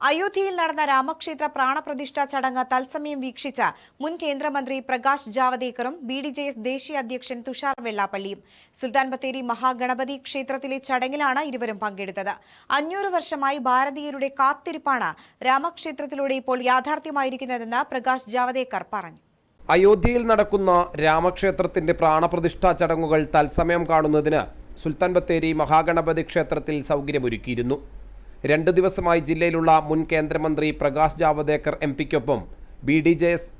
അയോധ്യയിൽ നടന്ന രാമക്ഷേത്ര പ്രാണപ്രതിഷ്ഠാ ചടങ്ങ് തത്സമയം വീക്ഷിച്ച മുൻ കേന്ദ്രമന്ത്രി പ്രകാശ് ജാവദേക്കറും ബി ഡി ജെ എസ് ദേശീയ അധ്യക്ഷൻ തുഷാർ വെള്ളാപ്പള്ളിയും. സുൽത്താൻ ബത്തേരി മഹാഗണപതി ക്ഷേത്രത്തിലെ ചടങ്ങിലാണ് ഇരുവരും പങ്കെടുത്തത്. അഞ്ഞൂറ് വർഷമായി ഭാരതീയരുടെ കാത്തിരിപ്പാണ് രാമക്ഷേത്രത്തിലൂടെ ഇപ്പോൾ യാഥാർത്ഥ്യമായിരിക്കുന്നതെന്ന് പ്രകാശ് ജാവദേക്കർ പറഞ്ഞു. അയോധ്യയിൽ നടക്കുന്ന രാമക്ഷേത്രത്തിന്റെ പ്രാണപ്രതിഷ്ഠാ ചടങ്ങുകൾ തത്സമയം കാണുന്നതിന് സുൽത്താൻ ബത്തേരി മഹാഗണപതി ക്ഷേത്രത്തിൽ സൗകര്യമൊരുക്കിയിരുന്നു. രണ്ട് ദിവസമായി ജില്ലയിലുള്ള മുൻ കേന്ദ്രമന്ത്രി പ്രകാശ് ജാവദേക്കർ എം പിക്കൊപ്പം ബി ഡി ജെ എസ്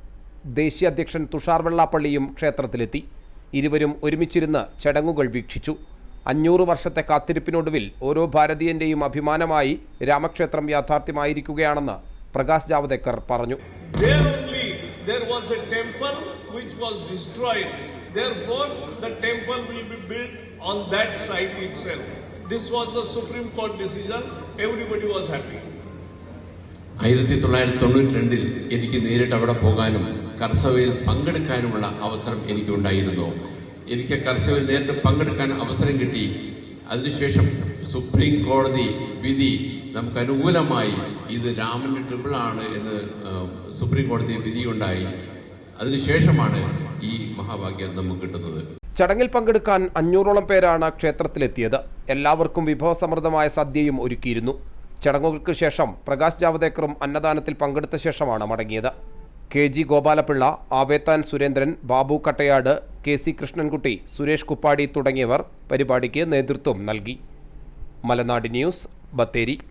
ദേശീയ അധ്യക്ഷൻ തുഷാർ വെള്ളാപ്പള്ളിയും ക്ഷേത്രത്തിലെത്തി ഇരുവരും ഒരുമിച്ചിരുന്ന് ചടങ്ങുകൾ വീക്ഷിച്ചു അഞ്ഞൂറ് വർഷത്തെ കാത്തിരിപ്പിനൊടുവിൽ ഓരോ ഭാരതീയന്റെയും അഭിമാനമായി രാമക്ഷേത്രം യാഥാർത്ഥ്യമായിരിക്കുകയാണെന്ന് പ്രകാശ് ജാവദേക്കർ പറഞ്ഞു. Therefore, the temple will be built on that site itself. This was the Supreme Court decision. Everybody was happy. ആയിരത്തി തൊള്ളായിരത്തി തൊണ്ണൂറ്റി രണ്ടിൽ എനിക്ക് നേരിട്ട് അവിടെ പോകാനും കർസവയിൽ പങ്കെടുക്കാനുമുള്ള അവസരം എനിക്കുണ്ടായിരുന്നു. എനിക്ക് കർസവയിൽ നേരിട്ട് പങ്കെടുക്കാൻ അവസരം കിട്ടി. അതിനുശേഷം സുപ്രീം കോടതി വിധി നമുക്ക് അനുകൂലമായി ഇത് രാമന്റെ ട്രിബിൾ ആണ് എന്ന് സുപ്രീം കോടതി വിധിയുണ്ടായി. അതിനുശേഷമാണ് ഈ മഹാഭാഗ്യം നമുക്ക് കിട്ടുന്നത്. ചടങ്ങിൽ പങ്കെടുക്കാൻ അഞ്ഞൂറോളം പേരാണ് ക്ഷേത്രത്തിലെത്തിയത്. എല്ലാവർക്കും വിഭവസമൃദ്ധമായ സദ്യയും ഒരുക്കിയിരുന്നു. ചടങ്ങുകൾക്ക് ശേഷം പ്രകാശ് ജാവദേക്കറും അന്നദാനത്തിൽ പങ്കെടുത്ത ശേഷമാണ് മടങ്ങിയത്. K G Gopalapillai Avethan Surendran Babu Kattayad K C Krishnankutty Suresh Kuppadi തുടങ്ങിയവർ പരിപാടിക്ക് നേതൃത്വം നൽകി. മലനാട് ന്യൂസ് ബത്തേരി.